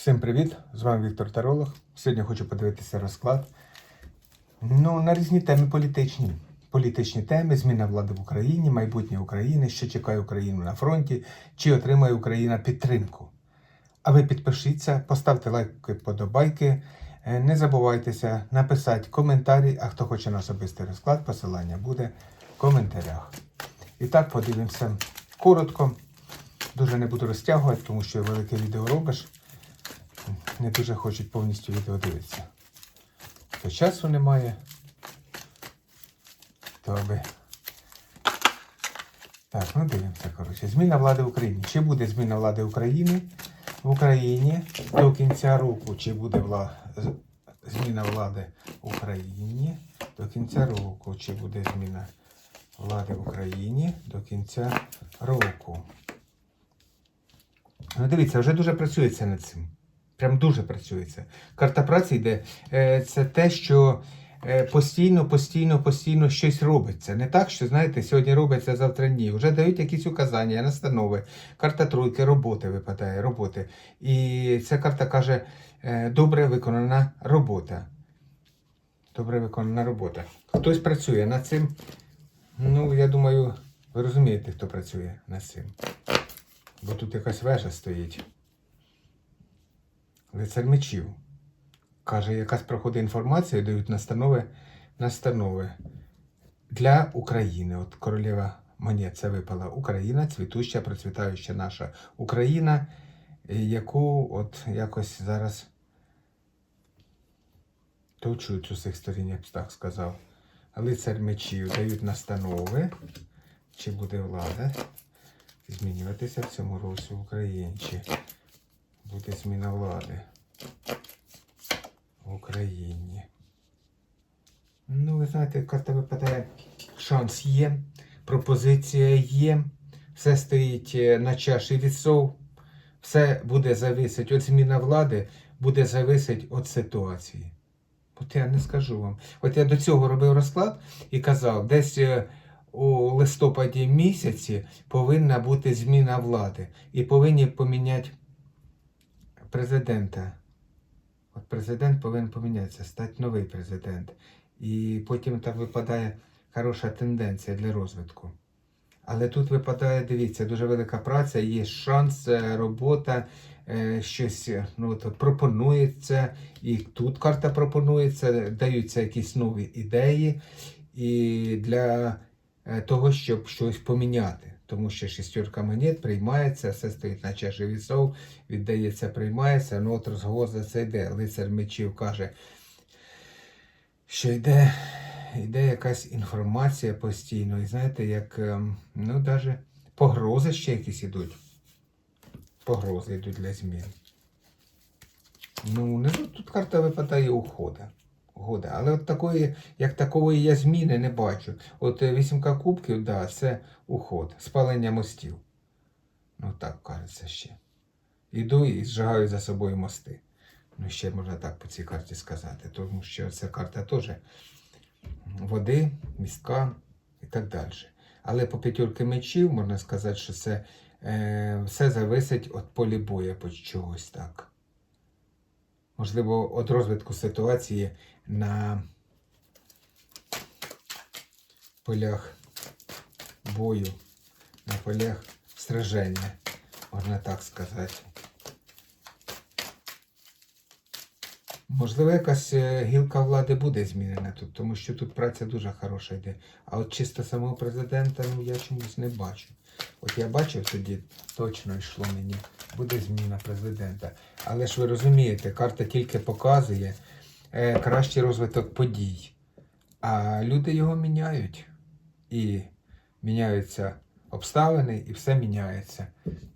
Всім привіт! З вами Віктор Таролог. Сьогодні хочу подивитися розклад. Ну, на різні теми політичні. Політичні теми, зміна влади в Україні, майбутнє України, що чекає Україну на фронті, чи отримає Україна підтримку. А ви підпишіться, поставте лайки, подобайки. Е, Не забувайтеся написати коментарі, а хто хоче на особистий розклад, посилання буде в коментарях. І так, подивимося коротко. Дуже не буду розтягувати, тому що велике відео робиш не дуже хочуть повністю відео дивитися. То часу немає. То. Так, ну дивимося, коротше. Зміна влади в Україні. Чи буде зміна влади України в Україні до кінця року? Чи буде вла... зміна влади в Україні до кінця року? Чи буде зміна влади в Україні до кінця року? Ну, дивіться, вже дуже працюється над цим. Прям дуже працюється. Карта праці йде. е, Це те, що е, постійно, постійно, постійно щось робиться. Не так, що знаєте, сьогодні робиться, завтра ні. Вже дають якісь указання, настанови. Карта тройки, роботи випадає, роботи. І ця карта каже: е, добре виконана робота. Добре виконана робота. Хтось працює над цим. Ну, я думаю, ви розумієте, хто працює над цим. Бо тут якась вежа стоїть. Лицар мечів. Каже, якась проходить інформація, дають настанови, настанови для України. От королева монет це випала. Україна, цвітуща, процвітаюча наша Україна, яку от якось зараз точують з усіх сторін, я б так сказав. Лицар мечів дають настанови, чи буде влада змінюватися в цьому році в Україні. Буде зміна влади в Україні. Ну, ви знаєте, карта випадає, шанс є, пропозиція є, все стоїть е, на чаші вісов, все буде зависить від зміна влади, буде зависить від ситуації. От я не скажу вам. От я до цього робив розклад і казав, десь е, у листопаді місяці повинна бути зміна влади і повинні поміняти президента. От президент повинен помінятися, стати новий президент. І потім так випадає хороша тенденція для розвитку. Але тут випадає, дивіться, дуже велика праця, є шанс, е, робота, е, щось е, ну, от, пропонується, і тут карта пропонується, даються якісь нові ідеї і для того, щоб щось поміняти. Тому що шестерка монет приймається, все стоїть на чаші вісов, віддається, приймається. Ну от розговор за це йде. Лицар мечів каже, що йде, йде якась інформація постійно. І знаєте, як ем, ну, навіть погрози ще якісь ідуть. Погрози йдуть для змін. Ну, не тут карта випадає ухода. Угода. Але от такої, як такової я зміни не бачу. От е, вісімка кубків, да, це уход, спалення мостів. Ну так кажеться ще. Іду і зжигаю за собою мости. Ну, ще можна так по цій карті сказати, тому що ця карта теж води, містка і так далі. Але по п'ятірки мечів можна сказати, що це е, все зависить від полі бою по чогось так. Можливо, від розвитку ситуації на полях бою, на полях сраження, можна так сказати. Можливо, якась е, гілка влади буде змінена тут, тому що тут праця дуже хороша йде. А от чисто самого президента, ну я чомусь не бачу. От я бачив тоді, точно йшло мені, буде зміна президента. Але ж ви розумієте, карта тільки показує кращий розвиток подій. А люди його міняють. І міняються обставини, і все міняється.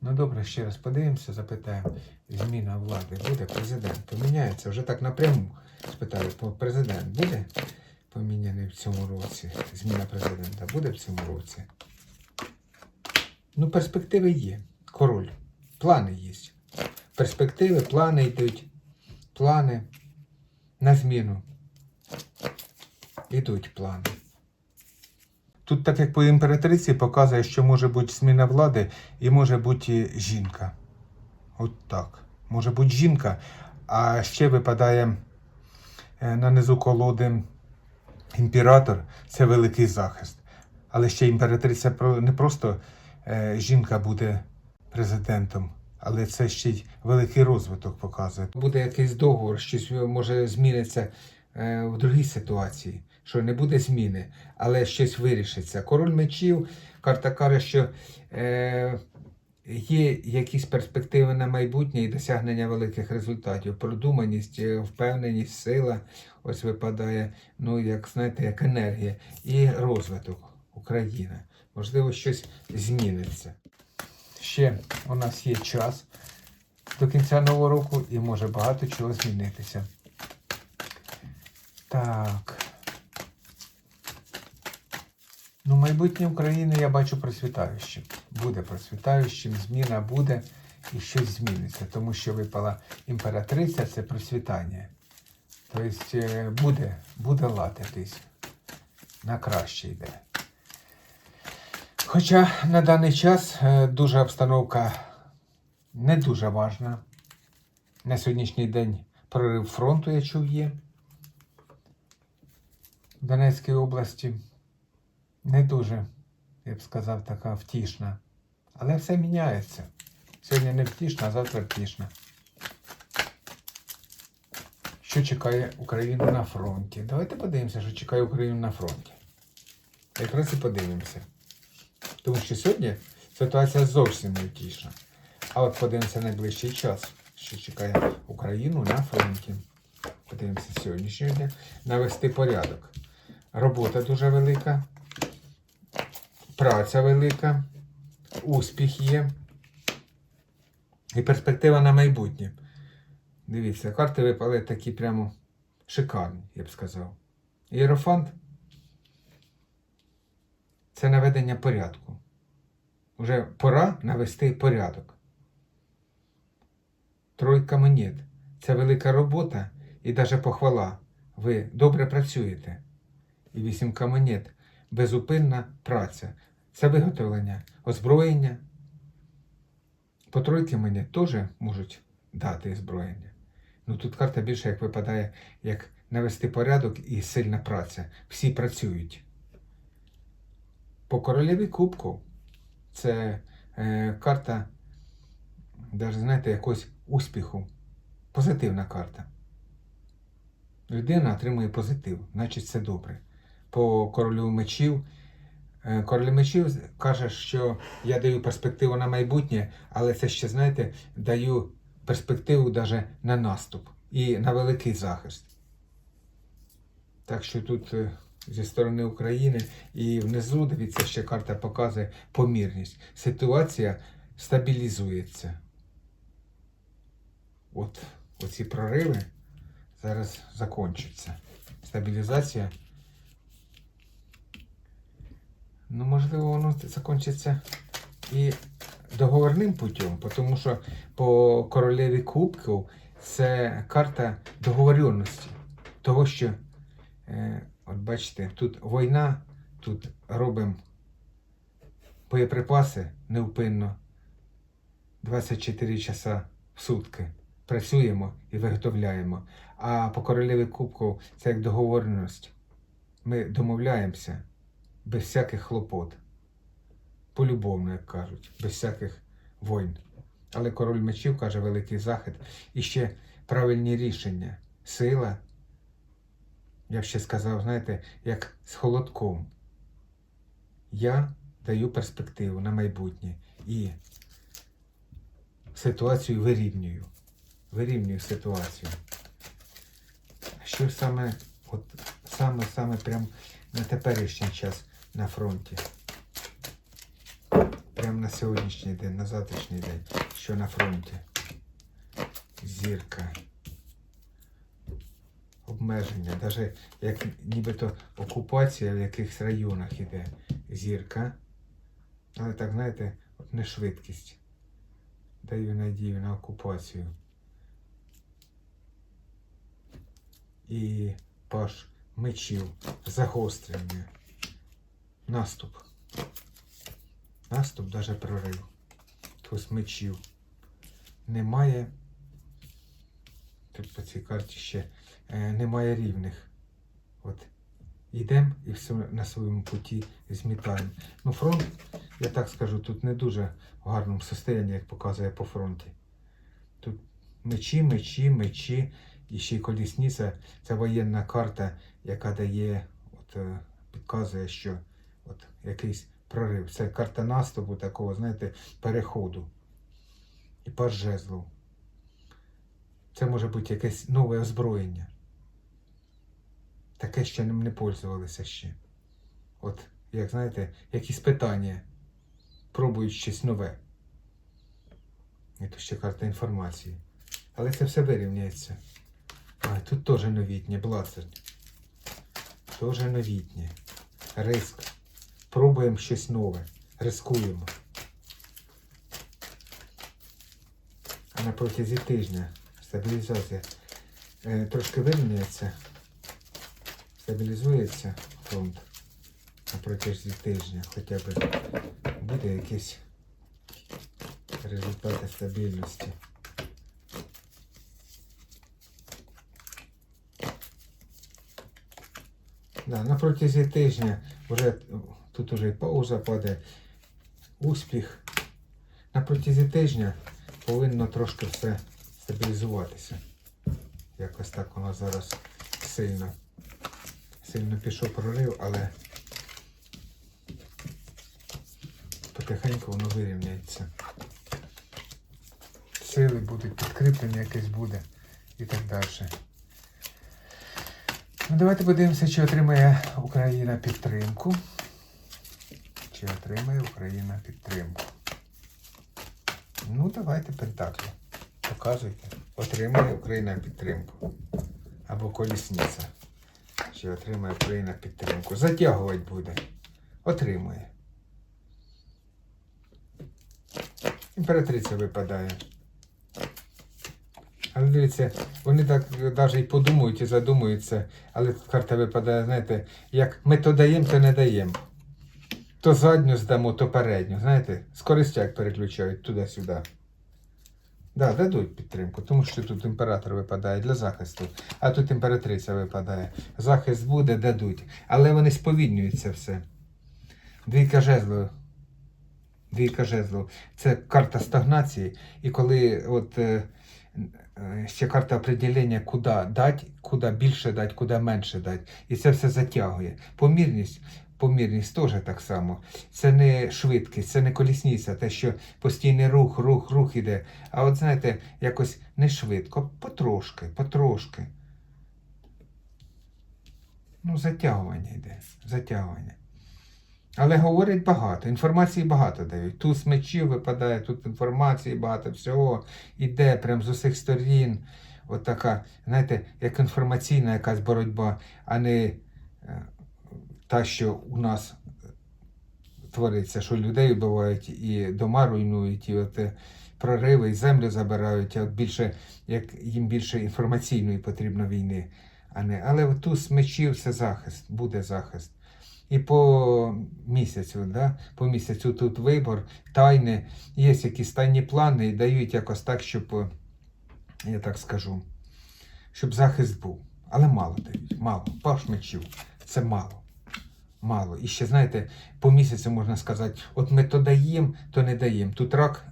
Ну добре, ще раз подивимося, запитаємо. Зміна влади буде президент. Поміняється вже так напряму. Спитаю, президент буде поміняний в цьому році? Зміна президента буде в цьому році? Ну, перспективи є. Король. Плани є. Перспективи, плани йдуть. Плани на зміну. Ідуть плани. Тут, так як по імператриці, показує, що може бути зміна влади і може бути жінка. От так. може бути жінка, а ще випадає е, на низу колоди імператор це великий захист. Але ще імператриця не просто е, жінка буде президентом, але це ще й великий розвиток показує. Буде якийсь договор, щось може зміниться е, в другій ситуації, що не буде зміни, але щось вирішиться. Король мечів, карта каже, що е, є якісь перспективи на майбутнє і досягнення великих результатів. Продуманість, е, впевненість, сила ось випадає, ну, як знаєте, як енергія, і розвиток України. Можливо, щось зміниться. Ще у нас є час до кінця нового року і може багато чого змінитися. Так. Ну, майбутнє України я бачу процвітаючим. Буде процвітаючим, зміна буде і щось зміниться, тому що випала імператриця це процвітання. Тобто е, буде, буде лад якийсь. На краще йде. Хоча на даний час е, дуже обстановка не дуже важна. На сьогоднішній день прорив фронту, я чув, є в Донецькій області. Не дуже, я б сказав, така втішна. Але все міняється. Сьогодні не втішна, а завтра втішна. Що чекає Україну на фронті? Давайте подивимося, що чекає Україну на фронті. Якраз і подивимося. Тому що сьогодні ситуація зовсім не. А от подивимося найближчий час, що чекає Україну на фронті. Подивимося сьогоднішнього дня. Навести порядок. Робота дуже велика, праця велика, успіх є. І перспектива на майбутнє. Дивіться, карти випали такі прямо шикарні, я б сказав. Єрофант це наведення порядку. Уже пора навести порядок. Тройка монет. Це велика робота і навіть похвала. Ви добре працюєте. І вісімка монет. Безупинна праця. Це виготовлення, озброєння. По тройки монет теж можуть дати озброєння. Ну тут карта більше як випадає, як навести порядок і сильна праця. Всі працюють. По королеві кубку це е, карта, навіть знаєте, якогось успіху. Позитивна карта. Людина отримує позитив, значить це добре. По королю мечів. е, Король мечів каже, що я даю перспективу на майбутнє, але це ще, знаєте, даю перспективу навіть на наступ і на великий захист. Так що тут е, зі сторони України і внизу, дивіться, ще карта показує помірність. Ситуація стабілізується. От оці прориви зараз закінчаться. Стабілізація. Ну, можливо, воно закінчиться і договорним путем, тому що по королеві кубків це карта договоренності. Того, що, е, от бачите, тут війна, тут робимо боєприпаси невпинно 24 часа в сутки. Працюємо і виготовляємо. А по королеві кубків це як договореність. Ми домовляємося без всяких хлопот. Полюбовно, як кажуть, без всяких воїн. Але король мечів каже великий захід і ще правильні рішення. Сила, я ще сказав, знаєте, як з холодком. Я даю перспективу на майбутнє і ситуацію вирівнюю. Вирівнюю ситуацію. Що саме, от саме, саме прям на теперішній час на фронті? Прямо на сьогоднішній день, на завтрашній день, що на фронті. Зірка. Обмеження. Навіть як нібито окупація в якихось районах іде. Зірка. Але так, знаєте, от не швидкість. Даю надію на окупацію. І паш мечів. Загострення. Наступ. Наступ, даже прорив. Туз мечів. Немає Тут по цій карті ще е, немає рівних. От. Йдемо і все на своєму путі змітаємо. Ну, фронт, я так скажу, тут не дуже в гарному стані, як показує по фронті. Тут мечі, мечі, мечі, і ще й колісниця. Це воєнна карта, яка дає, от, е, підказує, що от, якийсь прорив. Це карта наступу такого, знаєте, переходу. І пар жезлов. Це може бути якесь нове озброєння. Таке ще ним не пользувалися ще. От, як знаєте, якісь питання. Пробують щось нове. І тут ще карта інформації. Але це все вирівняється. А, тут теж новітнє, блазер. Теж новітнє. Риск. Пробуємо щось нове. Рискуємо. А на протязі тижня стабілізація е, трошки вирівняється. Стабілізується фронт на протязі тижня. Хоча б буде якісь результати стабільності. Да, на протязі тижня вже тут уже і пауза падає. Успіх. На протязі тижня повинно трошки все стабілізуватися. Якось так воно зараз сильно. Сильно пішов прорив, але потихеньку воно вирівняється. Сили будуть, підкріплення якесь буде і так далі. Ну, давайте подивимося, чи отримає Україна підтримку. Чи отримає Україна підтримку. Ну, давайте Пентаклі. Показуйте. Отримає Україна підтримку. Або колісниця. Чи отримає Україна підтримку. Затягувати буде. Отримує. Імператриця випадає. Але дивіться, вони так навіть і подумають і задумуються, але тут карта випадає, знаєте, як ми то даємо, то не даємо. То задню здамо, то передню. Знаєте, з скористяк переключають туди-сюди. Да, дадуть підтримку, тому що тут імператор випадає для захисту, а тут імператриця випадає. Захист буде, дадуть. Але вони сповільнюються все. Двійка жезлів. Двійка жезлів. Це карта стагнації. І коли от. е, е, Ще карта определення, куди дати, куди більше дати, куди менше дати. І це все затягує. Помірність, помірність теж так само. Це не швидкість, це не колісниця, те, що постійний рух, рух, рух іде. А от знаєте, якось не швидко, потрошки, потрошки. Ну, затягування йде, затягування. Але говорять багато, інформації багато дають. Тут з мечів випадає, тут інформації багато всього. Іде прям з усіх сторін. От така, знаєте, як інформаційна якась боротьба, а не е, та, що у нас твориться, що людей вбивають і дома руйнують, і от е, прориви, і землю забирають, а більше, як їм більше інформаційної потрібно війни. А не. Але тут з мечів це захист, буде захист. І по місяцю, да? по місяцю тут вибор, тайни, є якісь тайні плани і дають якось так, щоб, е, я так скажу, щоб захист був. Але мало дають, мало. Паш мечів це мало. Мало. І ще, знаєте, по місяцю можна сказати, от ми то даємо, то не даємо. Тут рак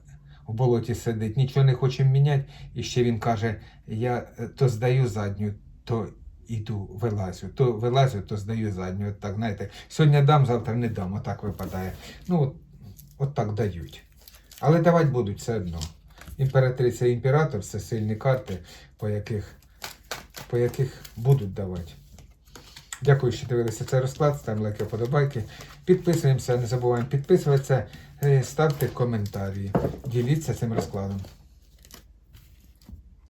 в болоті сидить, нічого не хочемо міняти. І ще він каже: я е, то здаю задню, то іду, вилазю. То вилазю, то здаю задню. От так, знаєте, сьогодні дам, завтра не дам. Отак випадає. Ну, от, от так дають. Але давати будуть все одно. Імператриця і імператор це сильні карти, по яких, по яких будуть давати. Дякую, що дивилися цей розклад. Ставимо лайки, вподобайки. Підписуємося, не забуваємо підписуватися, е, ставте коментарі. Діліться цим розкладом.